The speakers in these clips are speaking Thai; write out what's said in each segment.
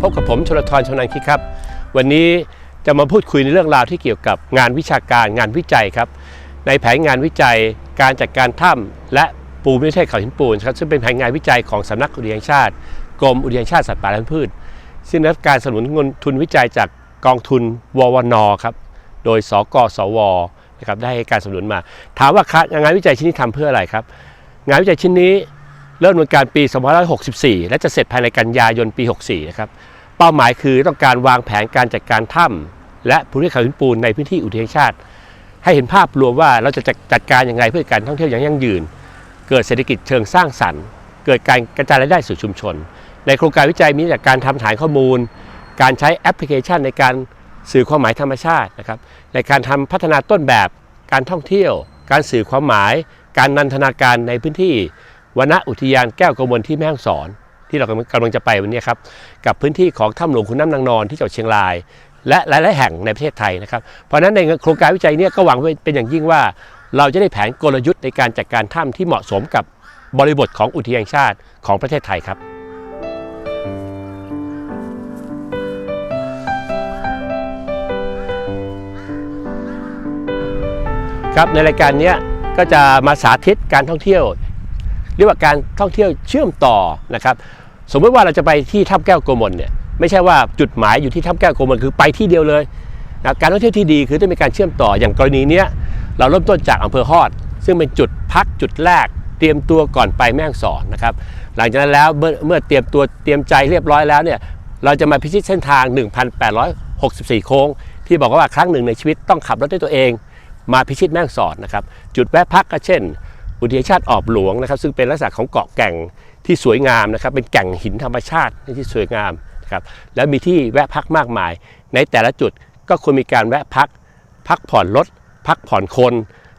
พบกับผมชลทรชนันคิดครับ วันนี้จะมาพูดคุยในเรื่องราวที่เกี่ยวกับงานวิชาการงานวิจัยครับ ในแผนงานวิจัยการจัดการถ้ำและปูไม่ใช่เขาหินปูนครับซึ่งเป็นแผนงานวิจัยของสำนักอุทยานชาติ กรมอุทยานชาติสัตว์ป่าและพืช ซึ่งได้รับการสนับสนุนเงินทุนวิจัยจากกองทุนววนครับโดยสกสวนะครับได้ให้การสนับสนุนมา ถามว่าคงานวิจัยชิ้นนี้ทำเพื่ออะไรครับ งานวิจัยชิ้นนี้เริ่มดำเนินการปี 2564 และจะเสร็จภายในกันยายนปี 64 นะครับ เป้าหมายคือต้องการวางแผนการจัดการถ้ำและภูเขาหินปูนในพื้นที่อุทยานชาติ ให้เห็นภาพรวมว่าเราจะจัดการอย่างไรเพื่อการท่องเที่ยวอย่างยั่งยืน เกิดเศรษฐกิจเชิงสร้างสรรค์ เกิดการกระจายรายได้สู่ชุมชน ในโครงการวิจัยมีจากการทำฐานข้อมูล การใช้แอปพลิเคชันในการสื่อความหมายธรรมชาตินะครับในการทำพัฒนาต้นแบบการท่องเที่ยว การสื่อความหมาย การนันทนาการในพื้นที่วนอุทยานแก้วกระมวลที่แม่ฮ่องสอน ที่เรากำลังจะไปวันนี้ครับกับพื้นที่ของถ้ำหลวงขุนน้ำนางนอนที่จังหวัดเชียงราย และหลายๆแห่งในประเทศไทยนะครับเพราะฉะนั้นในโครงการวิจัยเนี้ก็หวังเป็นอย่างยิ่งว่า เราจะได้แผนกลยุทธ์ในการจัดการถ้ำที่เหมาะสมกับบริบทของอุทยานชาติของประเทศไทยครับครับในรายการนี้ก็จะมาสาธิตการท่องเที่ยว เรียกว่าการท่องเที่ยวเชื่อมต่อนะครับ สมมติว่าเราจะไปที่ถ้ำแก้วโกมลเนี่ยไม่ใช่ว่าจุดหมายอยู่ที่ถ้ำแก้วโกมลคือไปที่เดียวเลยนะการท่องเที่ยวที่ดีคือต้องมีการเชื่อมต่ออย่างกรณีเนี้ยเราเริ่มต้นจากอำเภอฮอด ซึ่งเป็นจุดพักจุดแรกเตรียมตัวก่อนไปแม่งสอนนะครับหลังจากนั้นแล้วเมื่อเมื่อเตรียมตัวเตรียมใจเรียบร้อยแล้วเนี่ยเราจะมาพิชิตเส้นทาง 1,864 โค้ง ที่บอกว่าครั้งหนึ่งในชีวิตต้องขับรถด้วยตัวเอง มาพิชิตแม่งสอนนะครับจุดแวะพักก็เช่น อุทยานชาติออบหลวงนะครับซึ่งเป็นลักษณะของเกาะแก่ง ที่สวยงามนะครับ เป็นแก่งหินธรรมชาติที่สวยงามนะครับแล้วมีที่แวะพักมากมาย ในแต่ละจุดก็ควรมีการแวะพัก พักผ่อนรถพักผ่อนคน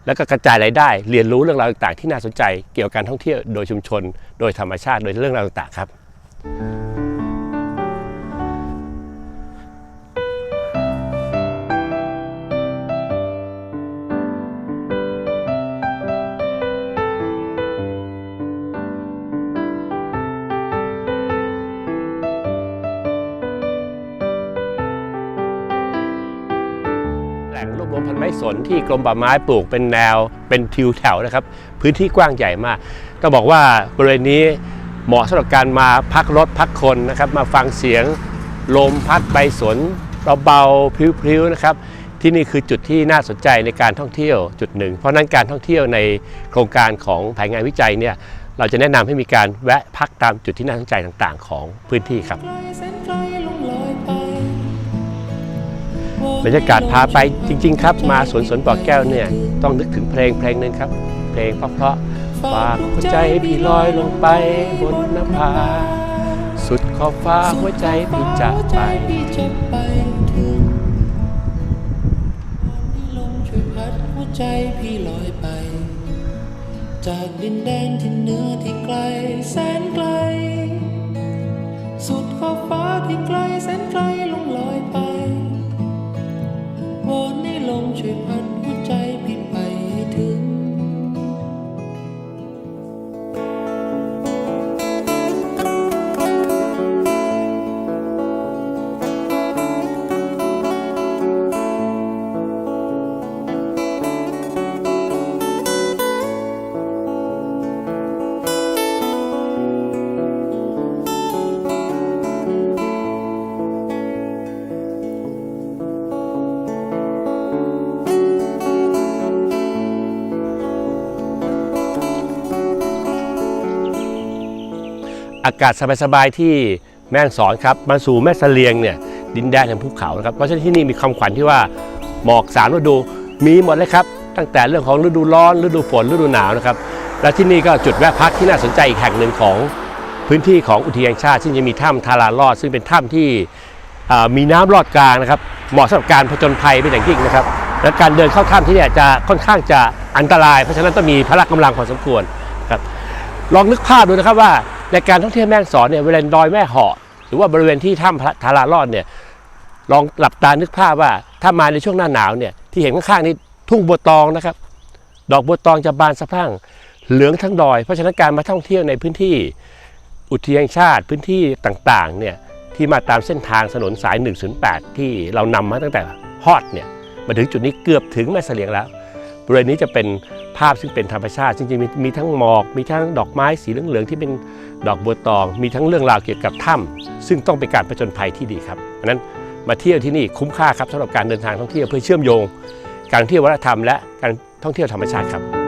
แล้วก็กระจายรายได้ เรียนรู้เรื่องราวต่างๆ ที่น่าสนใจเกี่ยวกับการท่องเที่ยวโดยชุมชน โดยธรรมชาติโดยเรื่องราวต่างๆครับ รวมพันไม้สนที่กรมป่าไม้ปลูกเป็นแนวเป็นทิวแถวนะครับ พื้นที่กว้างใหญ่มากต้องบอกว่าบริเวณนี้เหมาะสำหรับการมาพักรถพักคนนะครับ มาฟังเสียงลมพัดใบสนเบาๆพลิ้วๆนะครับ ที่นี่คือจุดที่น่าสนใจในการท่องเที่ยวจุดหนึ่ง เพราะฉะนั้นการท่องเที่ยวในโครงการของแผนงานวิจัยเนี่ยเราจะแนะนำให้มีการแวะพักตามจุดที่น่าสนใจต่างๆ ของพื้นที่ครับ บรรยากาศพาไปจริง ๆ ครับ มาสวนสนบ่อแก้วเนี่ยต้องนึกถึงเพลงเพลงหนึ่งครับ เพลงเพราะๆฝากหัวใจพี่ลอยลงไปบนนภาสุดขอบฟ้าหัวใจพี่จะหัวไปใจพี่จะไปถึงลมช่วยพัดหัวใจพี่ลอยไป จากดินแดนที่เหนือที่ไกลแสนไกล สุดขอบฟ้าที่ไกลแสนไกลลงลอยไป วอนใากาศสบายๆที่แม่ฮ่องสอนครับมาสู่แม่เสลียงเนี่ยดินแดนแห่งภูเขานะครับเพราะฉะนั้นที่นี่มีคำขวัญที่ว่าหมอกสามฤดูมีหมดเลยครับ ตั้งแต่เรื่องของฤดูร้อนฤดูฝนฤดูหนาวนะครับและที่นี่ก็จุดแวะพักที่น่าสนใจอีกแห่งหนึ่งของพื้นที่ของอุทยานชาติ ซึ่งจะมีถ้ำทาราลอด ซึ่งเป็นถ้ำที่มีน้ำลอดกลางนะครับเหมาะสำหรับการผจญภัยเป็นอย่างยิ่งนะครับ และการเดินเข้าถ้ำที่นี่จะค่อนข้างจะอันตราย เพราะฉะนั้นต้องมีพละกำลังพอสมควรครับลองนึกภาพดูนะครับว่า ในการท่องเที่ยวแม่ฮ่องสอนเนี่ยบริเวลาดอยแม่เหาะหรือว่าบริเวณที่ถ้ำพระทารารอดเนี่ยลองหลับตานึกภาพว่าถ้ามาในช่วงหน้าหนาวเนี่ยที่เห็นข้างๆนี่ทุ่งบัวตองนะครับ ดอกบัวตองจะบานสะพรั่งเหลืองทั้งดอย เพราะฉะนั้นการมาท่องเที่ยวในพื้นที่อุทยานชาติพื้นที่ต่างๆเนี่ยที่มาตามเส้นทางถนนสาย 108 ที่เรานำมาตั้งแต่ฮอดเนี่ยมาถึงจุดนี้เกือบถึงแม่เสลียงแล้ว บริเวณนี้จะเป็นภาพซึ่งเป็นธรรมชาติจริงๆมีมีทั้งหมอกมีทั้งดอกไม้สีเหลืองๆที่เป็นดอกบัวตอง มีทั้งเรื่องราวเกี่ยวกับถ้ำซึ่งต้องเป็นการผจนภัยที่ดีครับอันนั้นมาเที่ยวที่นี่คุ้มค่าครับสำหรับการเดินทางท่องเที่ยวเพื่อเชื่อมโยง การเที่ยววัฒนธรรมและการท่องเที่ยวธรรมชาติครับ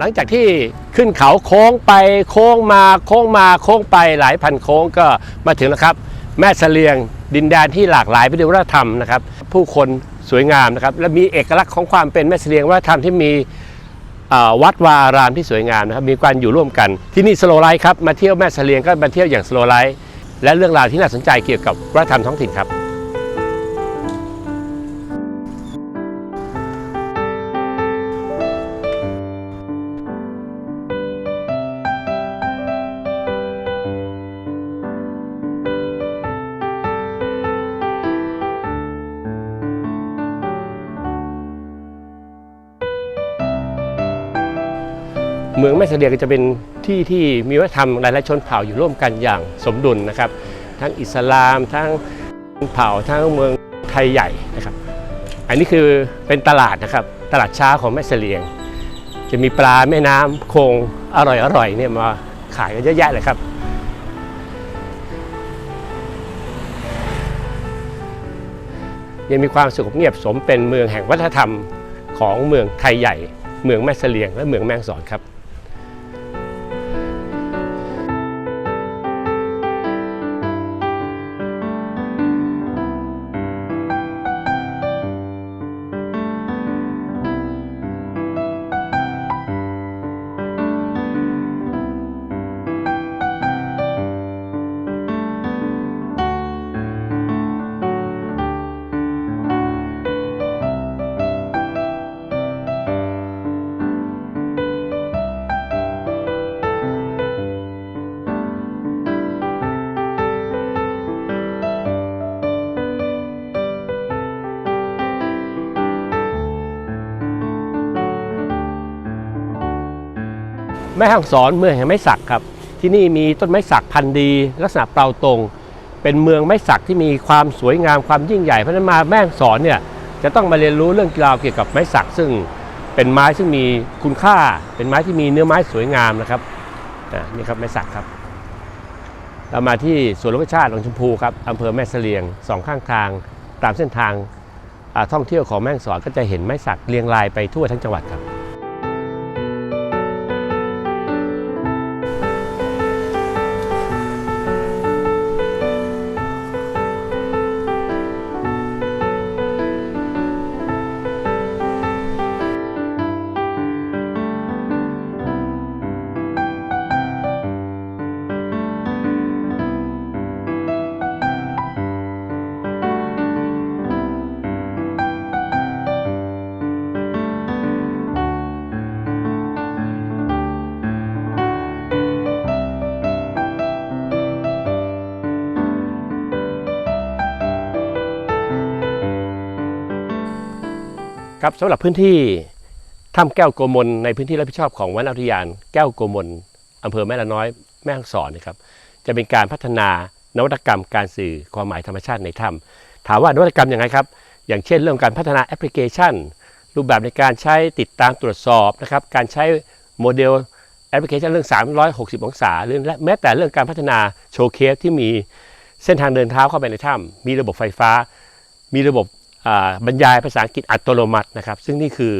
หลังจากที่ขึ้นเขาโค้งไปโค้งมาโค้งมาโค้งไปหลายพันโค้งก็มาถึงแล้วครับ แม่เสลียงดินแดนที่หลากหลายไปด้วยวัฒนธรรมนะครับ ผู้คนสวยงามนะครับ และมีเอกลักษณ์ของความเป็นแม่เสลียงวัฒนธรรมที่มีวัดวาอารามที่สวยงามนะครับมีการอยู่ร่วมกันที่นี่สโลไลท์ครับมาเที่ยวแม่เสลียงก็มาเที่ยวอย่างสโลไลท์และเรื่องราวที่น่าสนใจเกี่ยวกับวัฒนธรรมท้องถิ่นครับ เมืองแม่เสลียงก็จะเป็นที่ที่มีวัฒนธรรมหลายๆชนเผ่าอยู่ร่วมกันอย่างสมดุลนะครับ ทั้งอิสลามทั้งเผ่าทั้งเมืองไทยใหญ่นะครับ อันนี้คือเป็นตลาดนะครับตลาดเช้าของแม่เสลียง จะมีปลาแม่น้ำโคงอร่อยๆเนี่ยมาขายกันเยอะแยะเลยครับยังมีความสงบเงียบสมเป็นเมืองแห่งวัฒนธรรมของเมืองไทยใหญ่ เมืองแม่เสลียง และเมืองแมงสอนครับ แม่ฮ่องสอนเมืองแห่งไม้สักครับ ที่นี่มีต้นไม้สักพันธุ์ดี ลักษณะเปราตรง เป็นเมืองไม้สักที่มีความสวยงามความยิ่งใหญ่เพราะฉะนั้นมาแม่ฮ่องสอนเนี่ยจะต้องมาเรียนรู้เรื่องราวเกี่ยวกับไม้สัก ซึ่งเป็นไม้ซึ่งมีคุณค่า เป็นไม้ที่มีเนื้อไม้สวยงามนะครับนี่ครับไม้สักครับ เรามาที่สวนรรมชาติหลวงชมพูครับอำเภอแม่เสลียงสองข้างทาง ตามเส้นทางท่องเที่ยวของแม่งสอนก็จะเห็นไม้สักเรียงรายไปทั่วทั้งจังหวัดครับ ครับสำหรับพื้นที่ถ้ำแก้วโกมลในพื้นที่รับผิดชอบของวนอุทยานแก้วโกมลอำเภอแม่ละน้อยแม่ฮ่องสอนนะครับจะเป็นการพัฒนานวัตกรรมการสื่อความหมายธรรมชาติในถ้ำถามว่านวัตกรรมอย่างไรครับ อย่างเช่นเรื่องการพัฒนาแอปพลิเคชัน รูปแบบในการใช้ติดตามตรวจสอบนะครับการใช้โมเดลแอปพลิเคชันเรื่อง 360 องศาหรือและแม้แต่เรื่องการพัฒนาโชว์เคสที่มีเส้นทางเดินเท้าเข้าไปในถ้ำมีระบบไฟฟ้า มีระบบ บรรยายภาษาอังกฤษอัตโนมัตินะครับ ซึ่งนี่คือ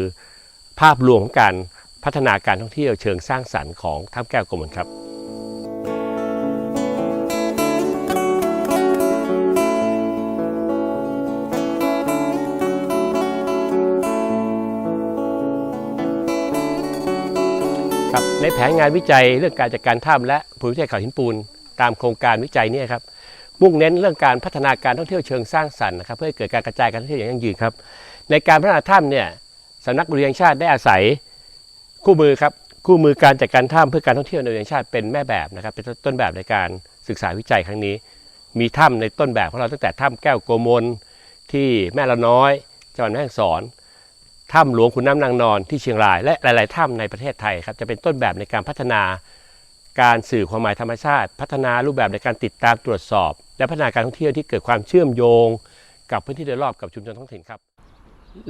ภาพรวมของการพัฒนาการท่องเที่ยวเชิงสร้างสรรค์ของท่ามแก้วกลมลครับครับในแผนงานวิจัยเรื่องการจัดการถ้ำและภูมิวิทยาเขาหินปูน ตามโครงการวิจัยนี่ครับ มุ่งเน้นเรื่องการพัฒนาการท่องเที่ยวเชิงสร้างสรรค์นะครับเพื่อเกิดการกระจายการท่องเที่ยวอย่างยั่งยืนครับในการพัฒนาถ้ำเนี่ยสำนักอุทยานแห่งชาติได้อาศัยคู่มือครับคู่มือการจัดการถ้ำเพื่อการท่องเที่ยวในอุทยานแห่งชาติเป็นแม่แบบนะครับเป็นต้นแบบในการศึกษาวิจัยครั้งนี้ มีถ้ำในต้นแบบของเราตั้งแต่ถ้ำแก้วโกมลที่แม่ละน้อยจังหวัดแม่ฮ่องสอนถ้ำหลวงขุนน้ำนางนอนที่เชียงราย และหลาย ๆ ถ้ำในประเทศไทยครับจะเป็นต้นแบบในการพัฒนาการสื่อความหมายธรรมชาติ พัฒนารูปแบบในการติดตามตรวจสอบ และพัฒนาการท่องเที่ยวที่เกิดความเชื่อมโยง กับพื้นที่โดยรอบกับชุมชนท้องถิ่นครับ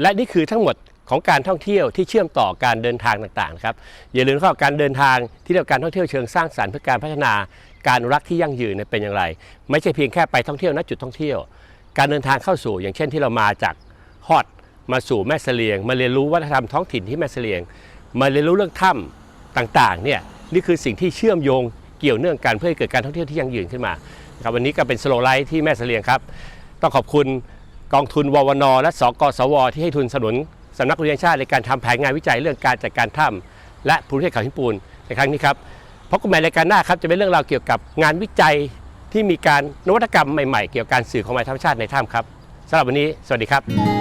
และนี่คือทั้งหมดของการท่องเที่ยวที่เชื่อมต่อการเดินทางต่างๆครับอย่าลืมข้าการเดินทางที่เรียกว่าการท่องเที่ยวเชิงสร้างสรรค์เพื่อการพัฒนาการรักที่ยั่งยืนเป็นอย่างไร ไม่ใช่เพียงแค่ไปท่องเที่ยวณจุดท่องเที่ยว การเดินทางเข้าสู่ อย่างเช่นที่เรามาจากฮอดมาสู่แม่เสลียง มาเรียนรู้วัฒนธรรมท้องถิ่นที่แม่เสลียง มาเรียนรู้เรื่องถ้ำต่างๆเนี่ยนี่คือสิ่งที่เชื่อมโยงเกี่ยวเนื่องกันเพื่อให้เกิดการท่องเที่ยวที่ยั่งยืนขึ้นมา ครับวันนี้ก็เป็นสโลไลท์ที่แม่เสลียงครับ ต้องขอบคุณกองทุนววนและสกสว ที่ให้ทุนสนับสนุนสำนักอุทยานชาติในการทำแผนงานวิจัยเรื่องการจัดการถ้ำและภูมิประเทศเขาหินปูนในครั้งนี้ครับพบกันใหม่รายการหน้าครับจะเป็นเรื่องราวเกี่ยวกับงานวิจัยที่มีการนวัตกรรมใหม่ๆ เกี่ยวกับการสื่อของมหมายธรรมชาติในถ้ำครับสำหรับวันนี้ สวัสดีครับ